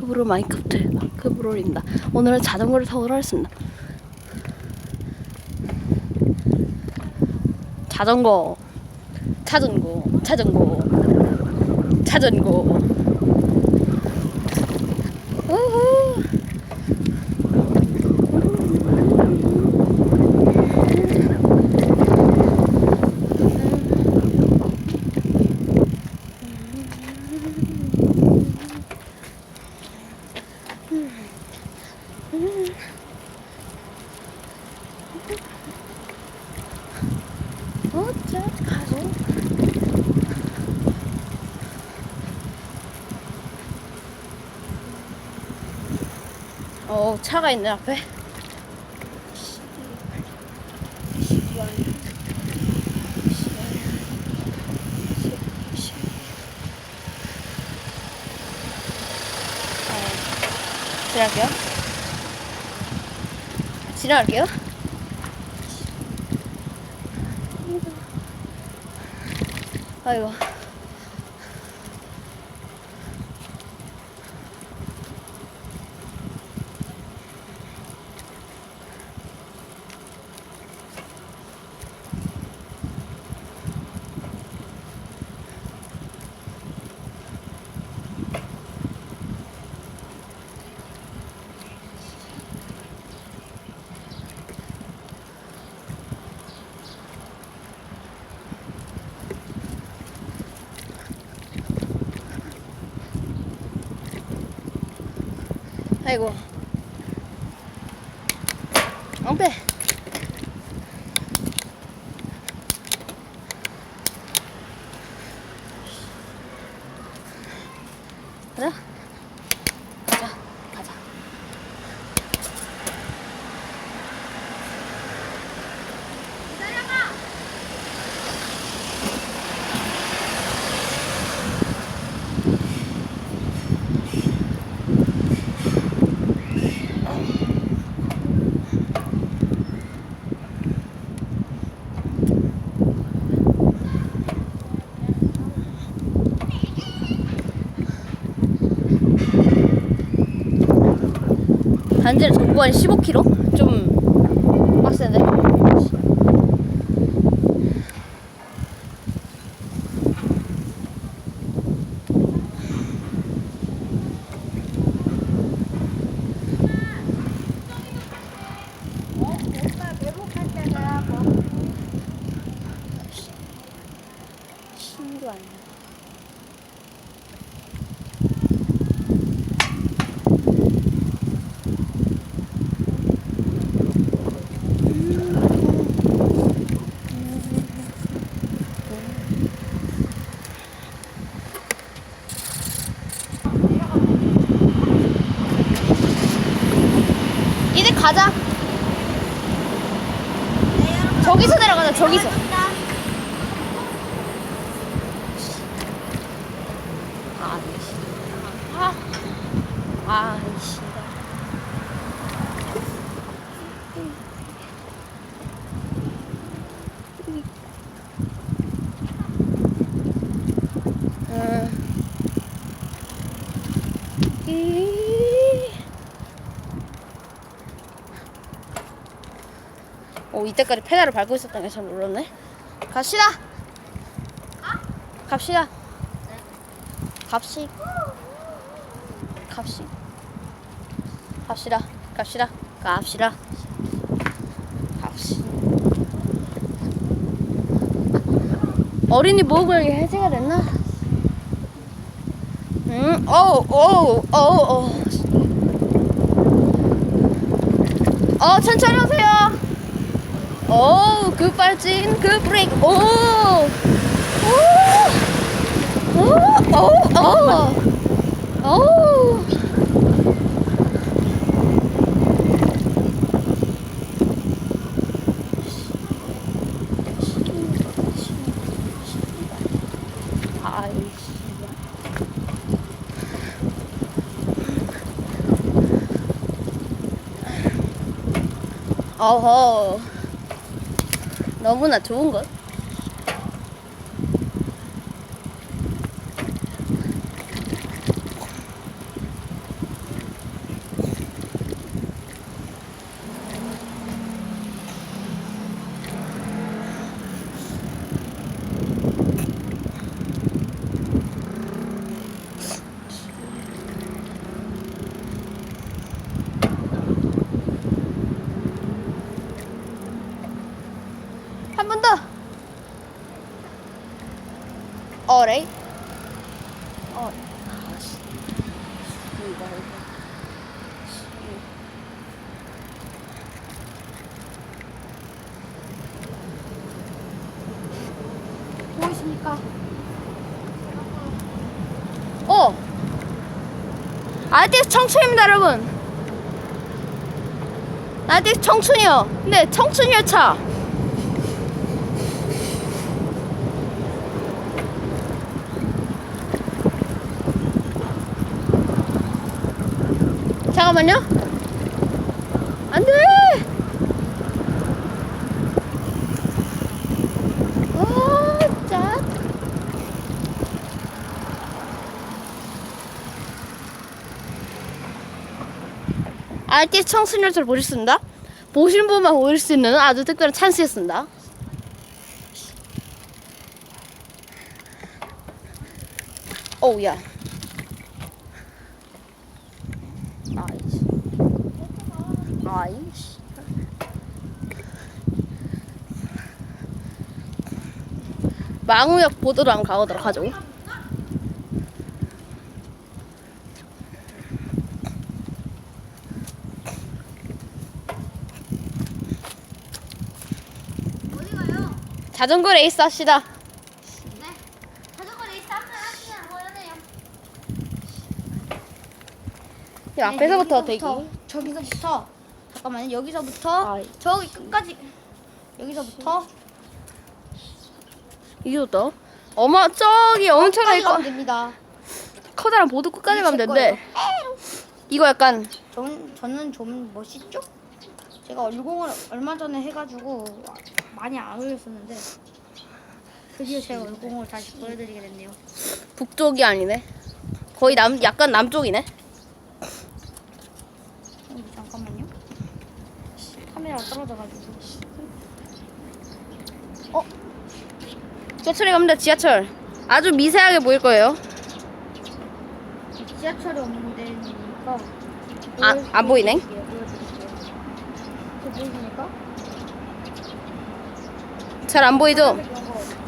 마크브로 마인크래프트 마크브로입니다. 오늘은 자전거를 타고 가겠습니다. 자전거, 자전거, 자전거, 자전거. 어쩌가죠? 어 차가 있네 앞에. 지나갈게요. 지나갈게요. 아이고. 아이고. 엉빼. 가자. 반지를 전부 한 15kg? 좀 빡센데? 아니 가자. 저기서 내려가자. 저기서. 아이씨. 아. 아이씨. 음. 이. 오, 이때까지 페달을 밟고 있었다는 게잘 몰랐네. 갑시다. 갑시다. 갑시. 갑시. 갑시다. 갑시다. 갑시다. 갑시. 어린이 보호구역이 해제가 됐나? 음, 어우, 어우, 어우, 어우. 어, 천천히 오세요. 오, 그 빨진, 그 오, 오, 오, 오, 오, 오. 어허. 너무나 좋은 것. 어, 아씨. 이거 이거. 보이십니까? 어! 아직 청춘입니다, 여러분. 아이티스 청춘이요. 네, 청춘열차. 잠깐만요. 안 돼! 어, 짠. RTS 청순열차를 보셨습니다. 보신 분만 보실 수 있는 아주 특별한 찬스였습니다. 오우야. 아이씨. 아이씨. 망우역 보도로 안 가보도록 하죠. 어디 가요? 자전거 레이스 합시다. 네. 자전거 레이스 한번 하시면 보여네요. 이 앞에서부터 대기. 저기서부터 잠깐만요. 여기서부터 아이. 저기 끝까지 여기서부터 이거다. 어마 저기 엄청나게 커, 됩니다. 커다란 보드 끝까지 가면 제 되는데 이거 약간 저는 저는 좀 멋있죠? 제가 얼공을 얼마 전에 해가지고 많이 안 올렸었는데 드디어 제가 얼공을 다시 보여드리게 됐네요. 북쪽이 아니네. 거의 남 약간 남쪽이네. 어, 잠깐만요. 카메라가 떨어져가지고. 저철에 가면 돼 지하철. 아주 미세하게 보일 거예요. 지하철이 없는 데니까. 아, 안 보이네. 보여드릴게요, 보여드릴게요. 저 보이십니까? 잘 안 보이죠? 거.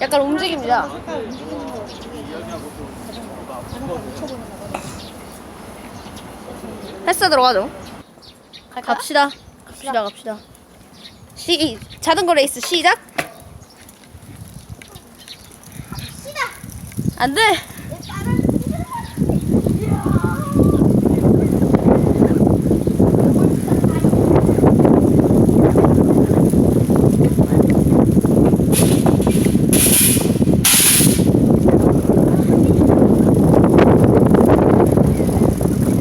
약간 움직입니다. 움직이는 거 자전거 묻혀보는 거거든요. 헬스 들어가죠. 갑시다. 갑시다. 갑시다. 시 자전거 레이스 시작. 시다. 안 돼.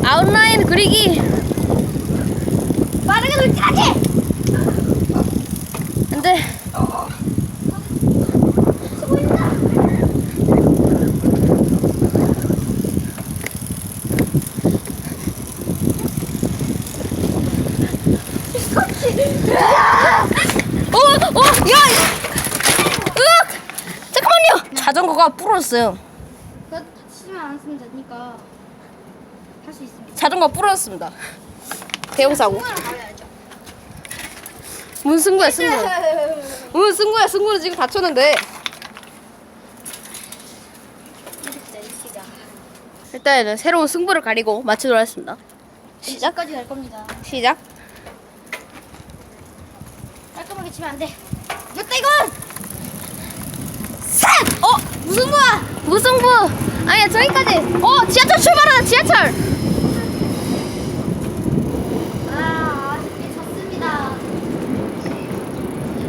아웃라인 그리기. 빠르게 돌진하지. 안 돼. 어, 어, 야! 으악! 잠깐만요! 자전거가 부러졌어요. 그 다치지만 않았으면 되니까 할 수 있습니다. 자전거 부러졌습니다. 대형 사고. 승부를 가려야죠. 문 승부야, 승부. 문 승부야, 승부는 지금 다쳤는데. 시작. 일단은 새로운 승부를 가리고 마치도록 하겠습니다. 시작. 시작까지 갈 겁니다. 시작. 깔끔하게 치면 안 돼. 됐다 이건. 셋! 어! 무승부야! 무승부! 아니야, 저기까지! 어! 지하철 출발하다, 지하철!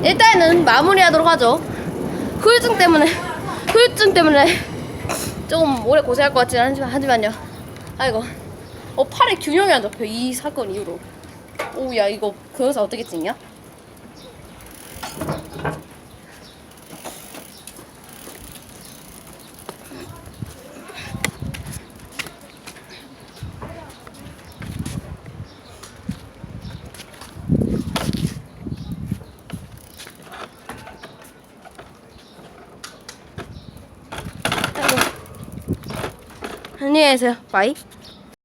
일단은 마무리하도록 하죠. 후유증 때문에, 후유증 때문에 조금 오래 고생할 것 같지는 하지만, 하지만요. 아이고. 어, 팔에 균형이 안 잡혀, 이 사건 이후로. 오, 야, 이거 그 영상 어떻게 찍냐? নিয়ে এসে পাই